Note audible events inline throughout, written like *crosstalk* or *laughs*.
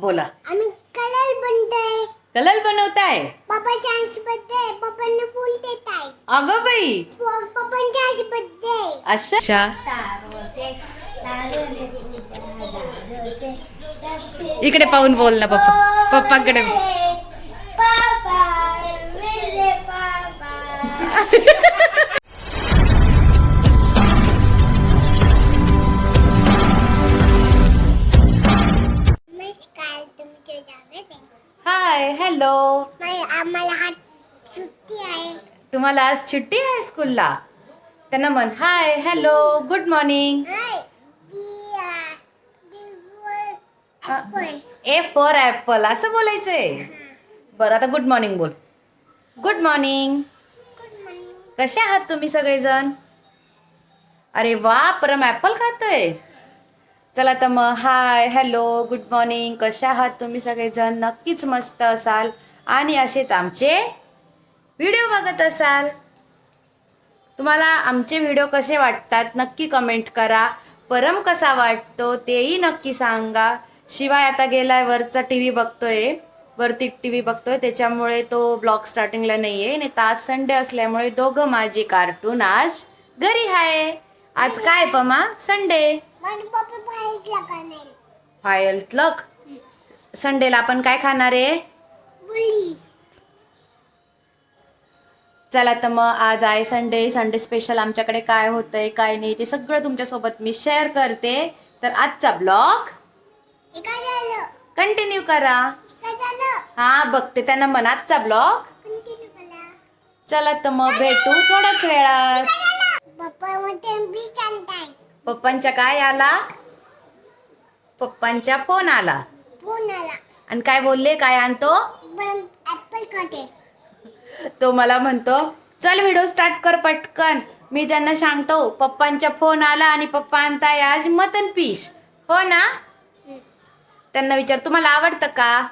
बोला. आम्ही colour बनतोय. Colour बनवताय? पप्पाच्या आईची बर्थडे पप्पांना फुल देत आहे अगं बाई. पप्पांच्या आईची बर्थडे अशा इकडे पाहून बोल ना पप्पा. पप्पाकडे. *laughs* हाय हॅलो नाही आम्हाला हा सुट्टी आहे. तुम्हाला आज सुट्टी आहे स्कूलला? त्यांना म्हण hi hello good morning hi A for apple असं बोलायचंय. बरं आता गुड मॉर्निंग बोल. गुड मॉर्निंग गुड मॉर्निंग कसे आहात तुम्ही सगळेजण? अरे वा परम ॲपल खातोय. चला तर मग हाय हॅलो गुड मॉर्निंग कसे आहात तुम्ही सगळेजण? नक्कीच मस्त असाल. आणि असेच आमचे व्हिडिओ बघत असाल. तुम्हाला आमचे व्हिडिओ कसे वाटतात नक्की कमेंट करा. परम कसा वाटतो तेही नक्की सांगा. शिवाय आता गेलाय वरचा टी व्ही बघतोय. वरती टी व्ही बघतोय त्याच्यामुळे तो ब्लॉग स्टार्टिंगला नाही आहे आणि आज संडे असल्यामुळे दोघं माझे कार्टून आज घरी आहे आज काय पमा? संडे. पण पप्पा बाहेरला का नाही फायल लक संडेला आपण काय खाणार आहे? चला तर मग आज आहे संडे संडे स्पेशल आमच्याकडे काय होतंय काय नाही ते सगळं तुमच्यासोबत मी शेअर करते. तर आजचा ब्लॉग कंटिन्यू करा. हे बघते त्यांना मनातचा ब्लॉग कंटिन्यू करा. चला तर मग भेटू थोड्याच वेळात. पप्पांच्या काय आला? पप्पांच्या फोन आला. फोन आला. आणि काय बोलले? काय आणतो? तो मला म्हणतो चल व्हिडिओ स्टार्ट कर पटकन. मी त्यांना सांगतो पप्पांच्या फोन आला आणि पप्पा आणताय आज मटन पीस. हो ना? त्यांना विचार तुम्हाला आवडतं का?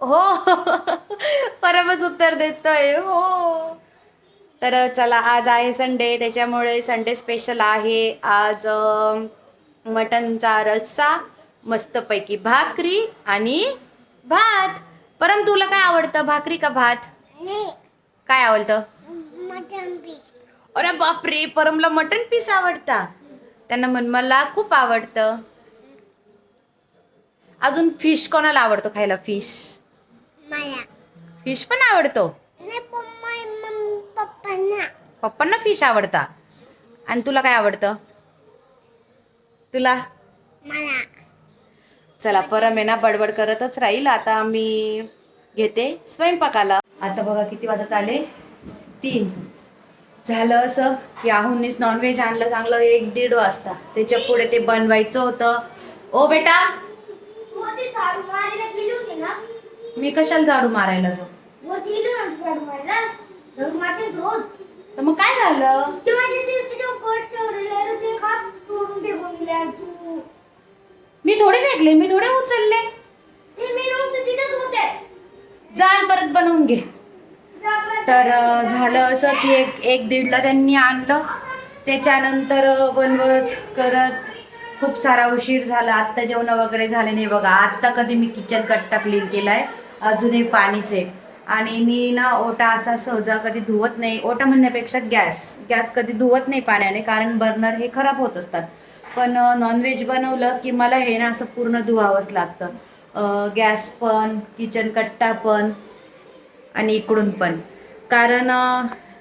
हो. हो. *laughs* परमच उत्तर देतोय. हो. तर चला आज आहे संडे त्याच्यामुळे संडे स्पेशल आहे. आज मटनचा रस्सा मस्तपैकी भाकरी आणि भात. परम तुला काय आवडतं भाकरी का भात? काय आवडतं? अरे बापरे परमला मटन पीस आवडता. त्यांना म्हण मला खूप आवडतं. अजून फिश कोणाला आवडतो खायला? फिश फिश पण आवडतो. पप्पांना. पप्पांना फिश आवडता. आणि तुला काय आवडतं? तुला? मला. चला परम आहे ना बडबड करतच राहील. आता मी घेते स्वयंपाकाला. आता बघा किती वाजत आले. तीन. झालं असं की आहुनीच नॉनव्हेज आणलं चांगलं एक दीड वाजता. त्याच्या पुढे ते बनवायचं होतं. ओ बेटा! मोठी झाडू मारायला गेली होती ना. मी कशाला झाडू मारायला जाऊ? तर मग काय झालं? मी थोडे फेकले मी थोडे उचलले. जाण परत बनवून घे. तर झालं असं की एक एक दीडला त्यांनी आणलं. त्याच्यानंतर बनवत करत खूप सारा उशीर झाला. आत्ता जेवण वगैरे झाले नाही बघा. आत्ता कधी मी किचन कट्टा क्लीन केलाय. अजूनही पाणीच आहे. आणि मी ना ओटा असा सहजा कधी धुवत नाही. ओटा म्हणण्यापेक्षा गॅस. गॅस कधी धुवत नाही पाण्याने कारण बर्नर हे खराब होत असतात. पण नॉनव्हेज बनवलं की मला हे ना असं पूर्ण धुवावंच लागतं. गॅस पण किचन कट्टा पण आणि इकडून पण. कारण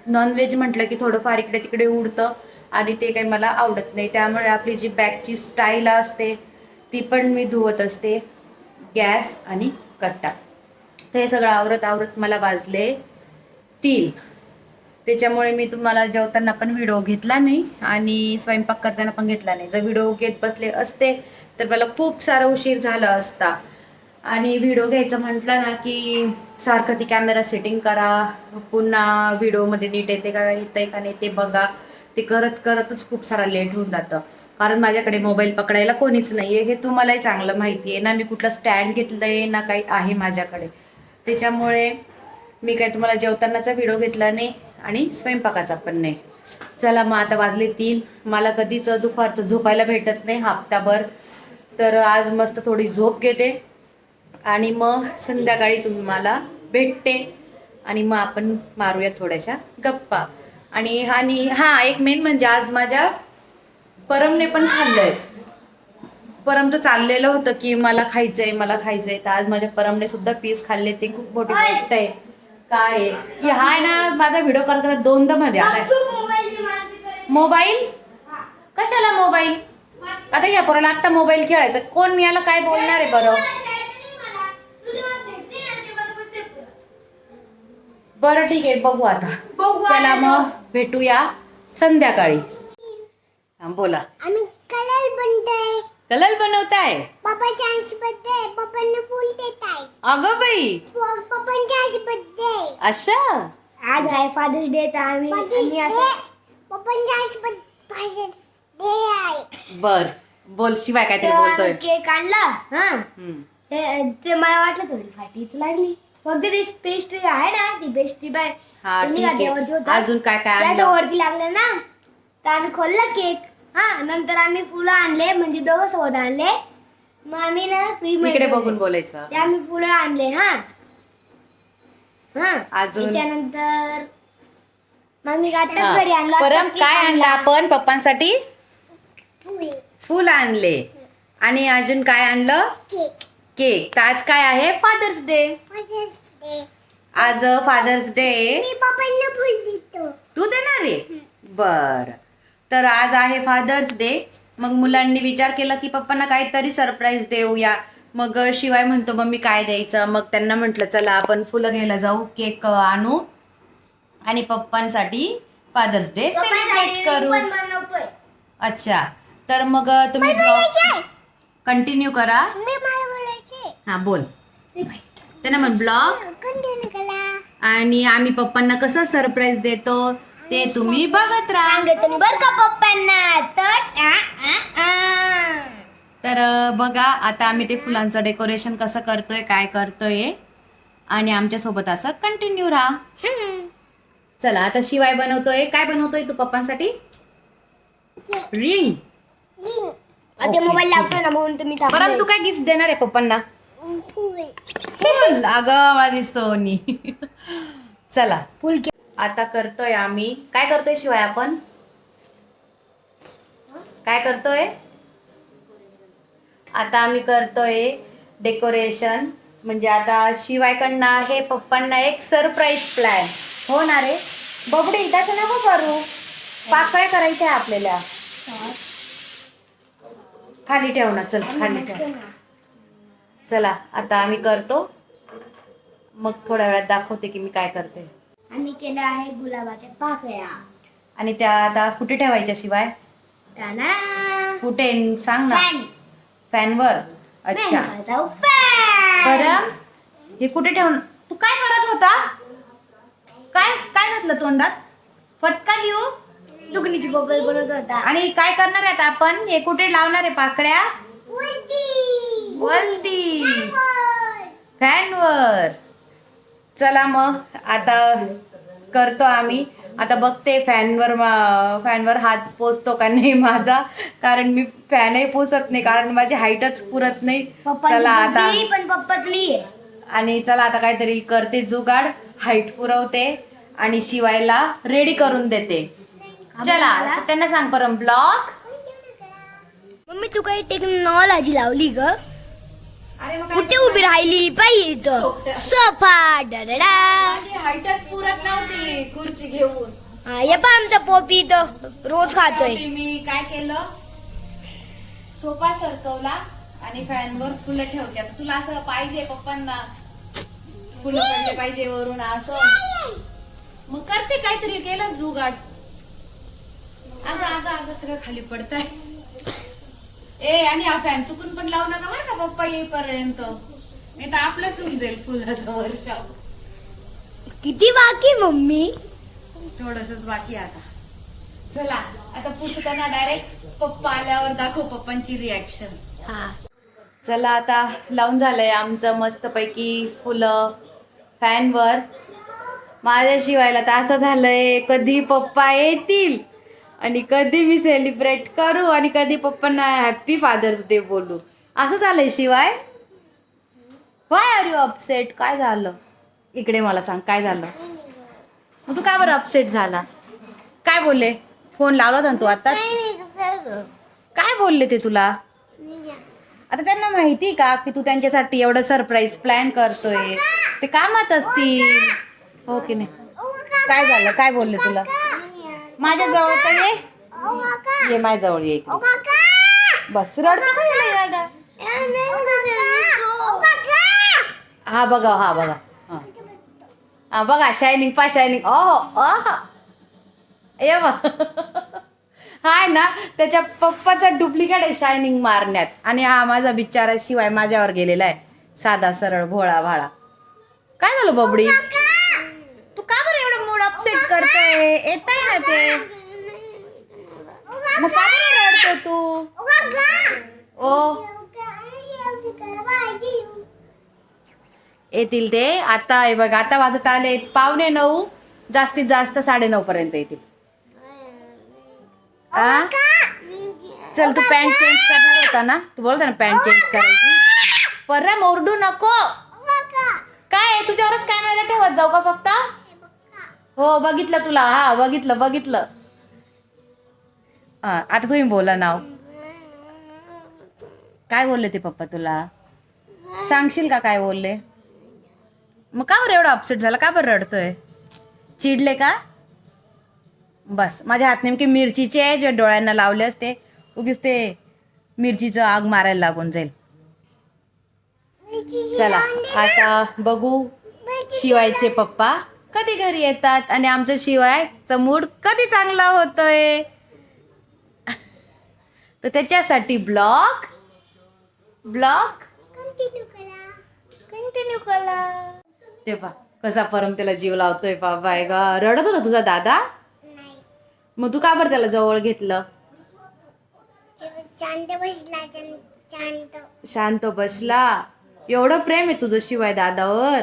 नॉनव्हेज म्हटलं की थोडंफार इकडे तिकडे उडतं आणि ते काही मला आवडत नाही. त्यामुळे आपली जी बॅगची स्टाईल असते ती पण मी धुवत असते. गॅस आणि कट्टा. तर हे सगळं आवरत आवरत मला वाजले तीन. त्याच्यामुळे मी तुम्हाला जेवताना पण व्हिडिओ घेतला नाही आणि स्वयंपाक करताना पण घेतला नाही. जर व्हिडिओ घेत बसले असते तर मला खूप सारा उशीर झाला असता. आणि व्हिडिओ घ्यायचं म्हटलं ना की सारखं ती कॅमेरा सेटिंग करा पुन्हा व्हिडिओमध्ये नीट येते का येते का नाही ते बघा. ते करत करतच खूप सारा लेट होऊन जातं. कारण माझ्याकडे मोबाईल पकडायला कोणीच नाही आहे हे तुम्हालाही चांगलं माहिती आहे ना. मी कुठलं स्टँड घेतलं आहे ना काही आहे माझ्याकडे. त्याच्यामुळे मी काय तुम्हाला जेवतानाचा व्हिडिओ घेतला नाही आणि स्वयंपाकाचा पण नाही. चला मग आता वाजले तीन. मला कधीच दुपारचं झोपायला भेटत नाही हप्ताभर. तर आज मस्त थोडी झोप घेते. आणि मग संध्याकाळी तुम्ही मला भेटते. आणि मग आपण मारूया थोड्याशा गप्पा. आणि आणि हां एक मेन म्हणजे आज माझ्या परमने पण खाल्लंय. परमचं चाललेलं होतं की मला खायचंय मला खायचंय. तर आज माझ्या परमने सुद्धा पीस खाल्ले. ते खूप मोठी गोष्ट आहे. काय आहे? की हा आहे ना माझा व्हिडिओ करत करत दोनदा मध्ये आलाय. मोबाईल हा. कशाला मोबाईल आता ह्या पोराला आता मोबाईल खेळायचा. कोण याला काय बोलणार आहे बरं. बरं ठीक आहे बघू आता. बघू चला. मग भेटूया संध्याकाळी. बोला. आम्ही कलर बनतोय. कलर बनवताय? पप्पाच्या आईची बर्थडे पप्पांना फुल देत आहे. अगं बाई. पप्पांच्या आईची बर्थडे असं? आज आहे फादर्स डे तर आम्ही आम्ही असं पप्पांच्या आईची बर्थडे आहे. बर. बोल शिवाय काहीतरी बोलतोय. केक आणला हा. हम्म. ते ते मला वाटलं थोडी फाटीच लागली. फक्त ती पेस्ट्री आहे ना ती पेस्ट्री बाय हा त्यांनी ठीक गादीवरती आहे होता. अजून काय काय आणलं? वरती लागलं ना तर आम्ही खोलला केक हा नंतर आम्ही फुलं आणले म्हणजे दोघं सोबत आणले. मग आम्ही ना फ्री इकडे बघून बोलायचं. ते आम्ही फुलं आणले हा. हा अजून? त्याच्यानंतर मग मी आताच हा. घरी आणलं. परम काय आणलं. आपण पप्पांसाठी? फुल. फुल आणले. आणि अजून काय आणलं? केक. केक. तर आज काय आहे? फादर्स डे फादर्स डे आज फादर्स डे मी पप्पांना फुल देतो. तू देणार आहे? बर. तर आज आहे फादर्स डे मग मुलांनी विचार केला की पप्पांना काहीतरी सरप्राईज देऊया. मग शिवाय म्हणतो मग मी काय द्यायचं? मग त्यांना म्हटलं चला आपण फुलं घ्यायला जाऊ केक आणू आणि पप्पांसाठी फादर्स डे सेलिब्रेट करू. अच्छा. तर मग तुम्ही ब्लॉग कंटिन्यू करा. हा बोल. त्यांना म्हण ब्लॉग. कंटिन्यू करा. आणि आम्ही पप्पांना कसं सरप्राईज देतो? ते तुम्ही बघत राहा. सांगायचं नाही बरं का पप्पांना? तर आ, आ, आ. तर अं, बघा आता आम्ही ते फुलांचं डेकोरेशन कसं करतोय काय करतोय आणि आमच्यासोबत असं कंटिन्यू राहा. हम्म. चला आता शिवाय बनवतोय. काय बनवतोय तू पप्पांसाठी? रिंग. आता मोबाईल ना म्हणून तुम्ही परत तू काय गिफ्ट देणार आहे पप्पांना? फुल. फुल अगं माझी सोनी. चला. फुल आता करतोय आम्ही. काय करतोय शिवाय आपण? काय करतोय? आता आम्ही करतोय डेकोरेशन म्हणजे आता शिवायकडनं आहे पप्पांना एक सरप्राईज प्लॅन हो ना रे? बबडी त्याचं नको करू पाकळ्या करायच्या आहे आपल्याला. खाली ठेव ना चल खाली ठेव. चला आता आम्ही करतो. मग थोड्या वेळात दाखवते की मी काय करते. आम्ही केलं आहे गुलाबाच्या पाकळ्या. आणि त्या आता कुठे ठेवायच्या शिवाय. कुठे? सांग ना. फॅन. फॅनवर अच्छा. Fan fan. बरं. हे कुठे ठेवून? तू काय करत होता? काय काय घातलं तोंडात? फटका देऊ दुगणीची बॉबल बनवत होता. आणि काय करणार आहेत आपण? हे कुठे लावणार आहे पाकड्या. वल्दी वर. फॅनवर चला मग आता करतो आम्ही. आता बघते फॅनवर मा- फॅनवर हात पोचतो का नाही माझा. कारण मी फॅनही पोचत नाही कारण माझी हाईटच पुरत नाही. चला आता पण नाहीये आणि चला आता काहीतरी करते जुगाड हाईट पुरवते आणि शिवायला रेडी करून देते. चला त्यांना सांग परम ब्लॉग. मम्मी तू काही टेक्नॉलॉजी लावली ग? कुठे उभी राहिली? पाहिजे इथं. सोफा डडडा हाईटच पुरत नव्हती खुर्ची घेऊन. हा, हे पहा आमचा पोपी इथं. रोज खातोय. मी? काय केलं? सोफा सरकवला आणि फॅनवर फुलं ठेवते आता तुला असं पाहिजे पप्पांना? फुलं पडले पाहिजे वरून असं. मग करते काहीतरी. केलं जुगाड. अगं अगं अगं सगळं खाली पडतंय. ए आणि हा फॅन चुकून पण लावणार ना बरं का पप्पा येईपर्यंत. नाही तर आपलंच होऊन जाईल फुलाचं वर्ष किती बाकी मम्मी? थोडसच बाकी आता. चला आता पुढचं त्यांना डायरेक्ट पप्पा आल्यावर दाखव पप्पांची रिॲक्शन हा. चला आता लावून झालंय आमचं मस्तपैकी फुलं फॅनवर माझ्या शिवायला तर असं झालंय कधी पप्पा येतील? आणि कधी मी सेलिब्रेट करू आणि कधी पप्पांना हॅप्पी फादर्स डे बोलू. असं झालंय शिवाय? वाय आर यू अपसेट काय झालं? इकडे मला सांग काय झालं? मग तू का बरं अपसेट झाला? काय बोलले? फोन लावला होता ना तू आता? काय बोलले ते तुला? आता त्यांना माहिती का की तू त्यांच्यासाठी एवढं सरप्राईज प्लॅन करतोय? ते कामात असतील. हो की नाही? काय झालं? काय बोलले तुला? माझ्या जवळ तर ये. ये माझ्या जवळ ये इकडे. बस रडतो का? हा बघा हा बघा. हा. हा बघा शायनिंग पा शायनिंग ओहो ओह ये हाय ना त्याच्या पप्पाचा डुप्लिकेट आहे शायनिंग मारण्यात. आणि हा माझा बिचारा शिवाय माझ्यावर गेलेला आहे. साधा सरळ भोळा भाळा. काय झालं बबडी? अपसेट करतोय. येत ना ते. मग का रडतो तू? ओ. येतील ते. आता आहे बघ आता वाजत आले पावणे नऊ. जास्तीत जास्त साडे नऊ पर्यंत येतील. आ? चल तू पॅन्ट चेंज करणार होता ना? तू बोलता ना पॅन्ट चेंज करायची. परम ओरडू नको. काय तुझ्यावरच कॅमेरा ठेवत जाऊ का फक्त? हो बघितलं तुला. हा बघितलं बघितलं. हा आता तुम्ही बोला नाव. काय बोलले ते पप्पा तुला? सांगशील का काय बोलले? मग का बरं एवढा अपसेट झाला? का बरं रडतोय? चिडले का? बस माझ्या हात नेमके मिरचीचे आहे जे डोळ्यांना लावले असते. उगीच ते मिरचीचं आग मारायला लागून जाईल. चला आता बघू शिवायचे पप्पा. कधी घरी येतात आणि आमच्या शिवायचा मूड कधी चांगला होतोय? तर त्याच्यासाठी ब्लॉग ब्लॉग कंटिन्यू करा. ते पा कसा परम त्याला जीव लावतोय पा बाय गा. रडत होता तुझा दादा? मग तू का बरं त्याला जवळ घेतलं? शांत बसला शांत. शांत बसला. एवढं प्रेम आहे तुझं शिवाय दादावर.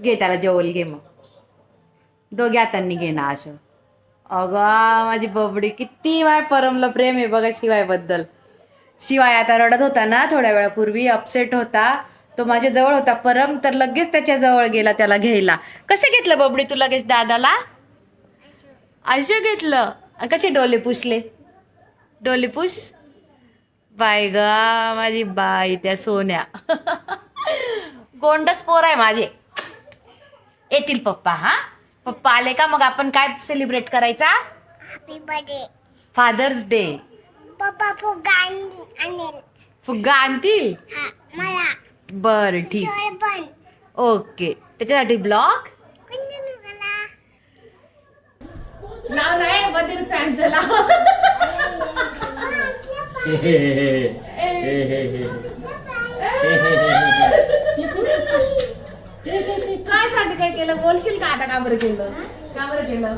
घे त्याला जवळ घे मग. दोघे हातांनी घेणं असं अगं माझी बबडी किती वाय परमलं प्रेम आहे बघा शिवायबद्दल. शिवाय आता रडत होता ना थोड्या वेळापूर्वी अपसेट होता. तो माझ्या जवळ होता परम तर लगेच त्याच्याजवळ गेला त्याला घ्यायला. कसं घेतलं बबडी तू लगेच दादाला? असं घेतलं. कसे डोले पुसले? डोले पुस? बाय ग माझी बाई त्या सोन्या. *laughs* गोंडस पोर आहे माझे. येतील पप्पा हा? पप्पा आले का? मग आपण काय सेलिब्रेट करायचा? हॅपी बर्थडे फादर्स डे पप्पा आणेल फुग्गा आणतील? हा मला. बर ठीक. चोर पण. ओके. त्याच्यासाठी ब्लॉग कंटिन्यू करा नाव नाही मधील फॅनचं नाव *laughs* *laughs* *laughs* काय साठी काय केलं? बोलशील का आता का बरं केलं? का बरं केलं?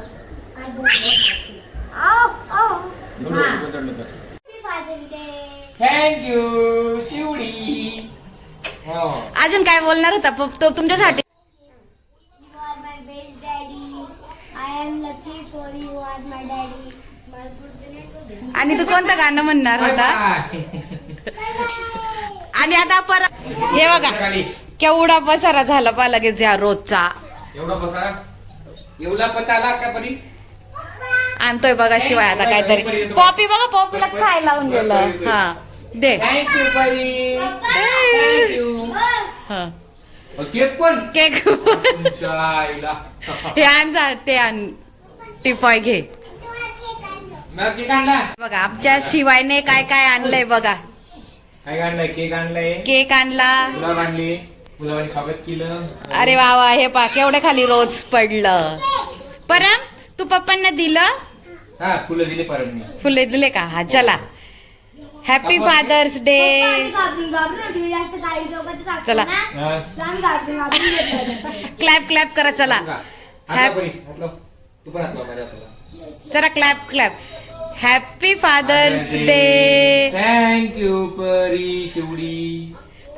Father's day thank you Shivdi. हो. अजून काय बोलणार होता? पप- तो तुमच्यासाठी. You are my best daddy. I am lucky for you. Are my daddy. मला पुढचं नाही कळलं. आणि तू कोणतं गाणं म्हणणार होता? आणि आता परत हे बघा. केवढा पसारा झाला पा लगेच या रोजचा. एवढा पसारा? एवढा पता आला का परी आणतोय बघा शिवाय आता काहीतरी. पॉपी बघा पॉपीला खायला लावून गेलं हा दे. Thank you Pari thank you हा. केक पण? केक. तुमच्या आईला. हे आण जा ते आण. टिपॉय घे. मला केक आणला? बघा आमच्या शिवायने काय काय आणलंय बघा. काय आणलाय? केक आणलाय? केक आणला. गुलाब आणले. गुलाबाने स्वागत केलं. अरे वा वा हे पा केवढं खाली रोज पडलं. परम तू पप्पांना दिलं? हा फुलं दिले परत मी फुले दिले का? हा चला. हॅपी फादर्स डे चला. हा. क्लॅप क्लॅप करा चला. बघा. हात लाव परी, हात लाव. तू पण हात लाव माझ्या हाताला. चला clap clap happy father's day thank you Pari Shivdi.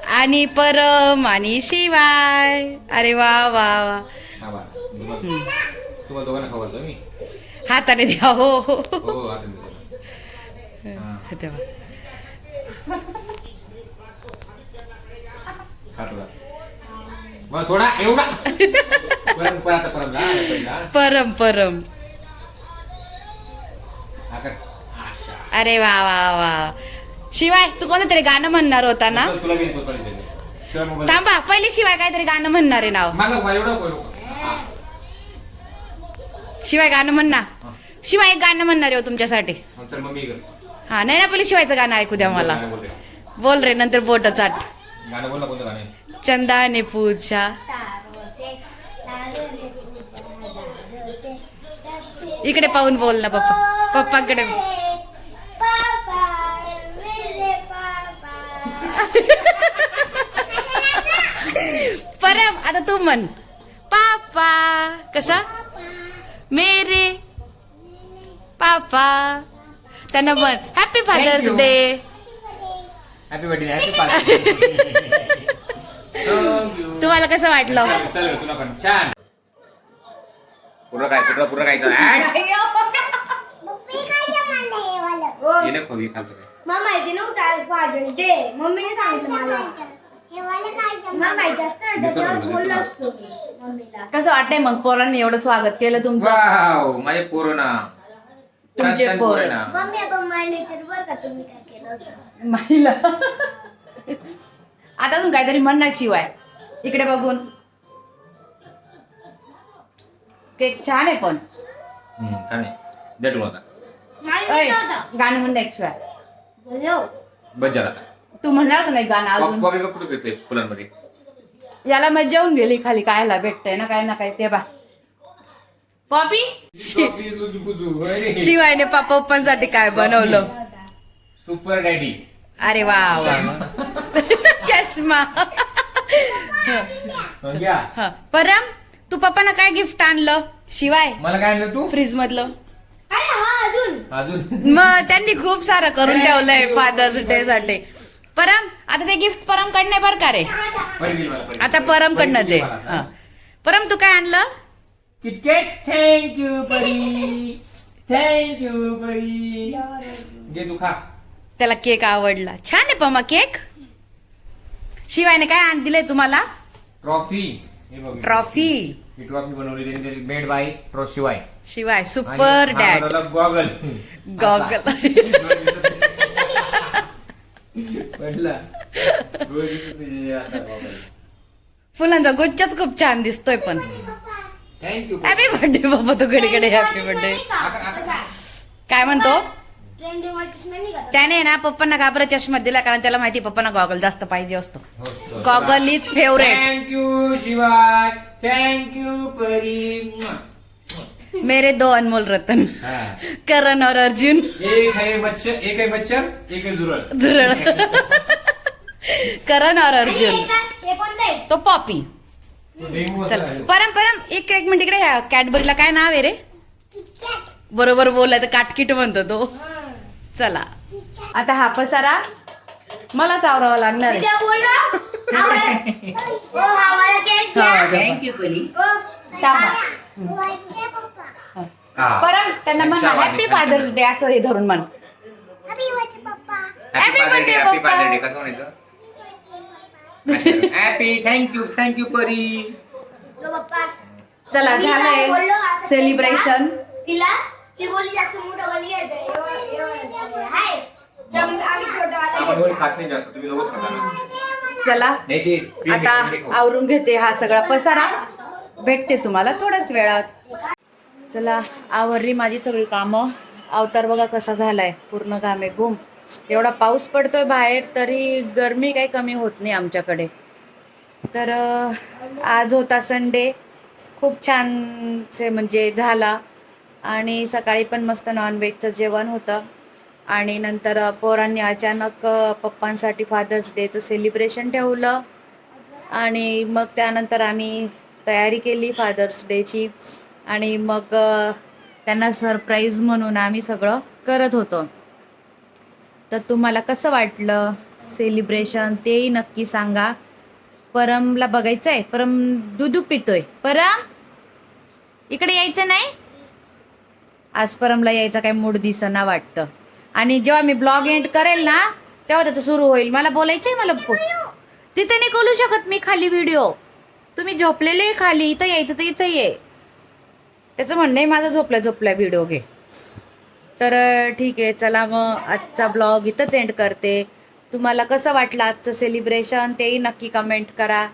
आणि परम आणि शिवाय. अरे वा वा वा. हाताने द्या हो. थोडा एवढा. परम परम अरे वा वा वा. शिवाय तू कोणतरी गाणं म्हणणार होता ना तुला देते. मोबाईल थांबा पहिले शिवाय काहीतरी गाणं म्हणणार आहे नाव. मला एवढं. शिवाय गाणं म्हण ना. हा. शिवाय एक गाणं म्हणणार आहे हो तुमच्यासाठी. चल हा नाही ना पहिले शिवायचं गाणं ऐकू द्या मला. गाणं. बोल रे. नंतर बोट चाट. गाणं बोल ना कोणतं गाणं आहे? चंदाने पूजा. तारो तारो इकडे पाहून बोल ना पप्पा. पप्पाकडे. तू म्हण पापा कसा? मेरे पापा त्यांना म्हण happy father's. Day happy birthday happy पाच तुम्हाला कसं वाटलं? चल तुला पण. छान. पुरं काय पुरं पुरं काय *laughs* हे खालचं काय मला माहिती नव्हतं आज फादर्स डे मम्मीने सांगितलं मला. माहिती असतं ना त्याच्यावर बोललो असतो मी मम्मीला. कसं वाटतंय मग पोरांनी एवढं स्वागत केलं तुमचं? वाव माझे पोरं ना. छान तुमचे पोरं. मम्मी आपण बरं का तुम्ही काय केलं होतं? माहिला आता अजून काहीतरी म्हणणार शिवाय इकडे बघून. केक छान आहे पण. हम्म, छान आहे. दे तुला आता मला अय, येत होतं. गाणं म्हणणं एक शिवाय. बोलो बस झाला आता. तू म्हणणार होतं नाही गाणं अजून. कुठे फुलांमध्ये? याला मज्जा येऊन गेली खाली कायला भेटतंय ना काय ना काय ते बा. पॉपी शिवायने पापा पप्पांसाठी काय बनवलं? सुपर डॅडी अरे वा वा. चष्मा. घ्या हा. परम तू पप्पांना काय गिफ्ट आणलं? शिवाय? मला काय आणलं तू? फ्रीज मधलं. अरे हा अजून. अजून. मग त्यांनी खूप सारं करून ठेवलंय फादर्स डे साठी. परम आता ते गिफ्ट परम कडनं बर का रे? दे. आता परम कडनं दे. हा. परम तू काय आणलं? KitKat thank you Pari. थँक्यू परी. घे तू खा. त्याला केक आवडला. छान आहे पमा केक. शिवायने काय आण दिलंय तुम्हाला? ट्रॉफी हे बघ. ट्रॉफी ही ट्रॉफी बनवली त्यांनी. त्याची मेड बाय शिवाय. शिवाय. सुपर डॅड गॉगल गॉगल फुलांचा गुच्छाच खूप छान दिसतोय पण. थँक्यू हॅपी बर्थडे बाबा तू कडे कडे हॅपी बर्थडे काय म्हणतो? त्याने ना पप्पांना घाबरा चष्मा दिला कारण त्याला माहिती पप्पांना गॉगल जास्त पाहिजे असतो. Goggle is favourite thank you शिवाय. Thank you Pari. मेरे दो अनमोल रतन। हा. करण और अर्जुन। एक आहे मच्छर एक आहे मच्छर एक झुरळ धुरळ करण और अर्जुन। हे हे तो पॉपी। चल. परम परम एक एक मिनिट इकडे या. कॅडबरीला काय नाव आहे रे? बरोबर बोलाय तर काटकिट म्हणतो तो. चला. आता हा पसारा मलाच आवरावा लागणार आहे. *laughs* हा. थँक्यू परम त्यांना म्हणा हॅपी फादर्स. डे असं हे धरून म्हण. Happy birthday, पप्पा. Happy Happy father day birthday, happy कसं म्हणायचं? थँक्यू थँक्यू *laughs* परी. चला झालंय सेलिब्रेशन तिला ती बोलली जास्त मोठं बोलली घ्यायचं एवढं- एवढं हाय तर आम्ही छोटं वाला आपण एवढी घेतला. खात नाही जास्त तुम्ही लोकच खाता ना चला नाही ते प्री- आता आवरून घेते हा सगळा पसारा. भेटते तुम्हाला थोड्याच वेळात. चला आवरली माझी सगळी कामं. अवतार बघा कसा झालाय. पूर्ण घामे घुम. एवढा पाऊस पडतोय बाहेर तरी गरमी काही कमी होत नाही आमच्याकडे. तर आज होता संडे. खूप छानसे म्हणजे झाला. आणि सकाळी पण मस्त नॉनव्हेजचं जेवण होतं. आणि नंतर पोरांनी अचानक पप्पांसाठी फादर्स डेचं सेलिब्रेशन ठेवलं. आणि मग त्यानंतर आम्ही तयारी केली फादर्स डेची आणि मग त्यांना सरप्राईज म्हणून आम्ही सगळं करत होतो. तर तुम्हाला कसं वाटलं? सेलिब्रेशन तेही नक्की सांगा. परमला बघायचं आहे परम दुधू पितोय. परम इकडे यायचं नाही? आज परमला यायचा काय मूड दिसना वाटतं. आणि जेव्हा मी ब्लॉग एंड करेल ना तेव्हा त्याचं सुरू होईल. मला बोलायचं आहे मला तिथे नाही बोलू शकत मी खाली व्हिडिओ तुम्ही झोपलेले आहे खाली इथं यायचं तर इथं ये. त्याचं म्हणणं आहे माझा झोपला झोपला व्हिडिओ घे. तर ठीक आहे चला मग आजचा ब्लॉग इथंच एंड करते. तुम्हाला कसं वाटलं आजचं सेलिब्रेशन तेही नक्की कमेंट करा.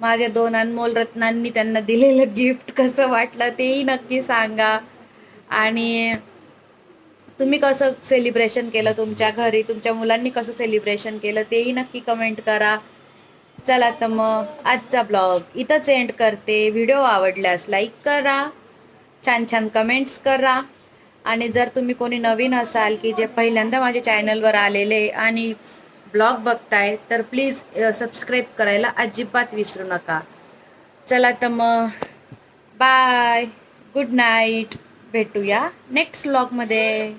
माझ्या दोन अनमोल रत्नांनी त्यांना दिलेलं गिफ्ट कसं वाटलं तेही नक्की सांगा. आणि तुम्ही कसं सेलिब्रेशन केलं तुमच्या घरी तुमच्या मुलांनी कसं सेलिब्रेशन केलं तेही नक्की कमेंट करा. चला तर मग आजचा ब्लॉग इथंच एंड करते. व्हिडिओ आवडल्यास लाईक करा. छान छान कमेंट्स करा. आणि जर तुम्ही कोणी नवीन असाल की जे पहिल्यांदा माझ्या चॅनलवर आलेले आणि ब्लॉग बघताय तर प्लीज सबस्क्राईब करायला अजिबात विसरू नका. चला तर मग बाय गुड नाईट भेटूया नेक्स्ट ब्लॉगमध्ये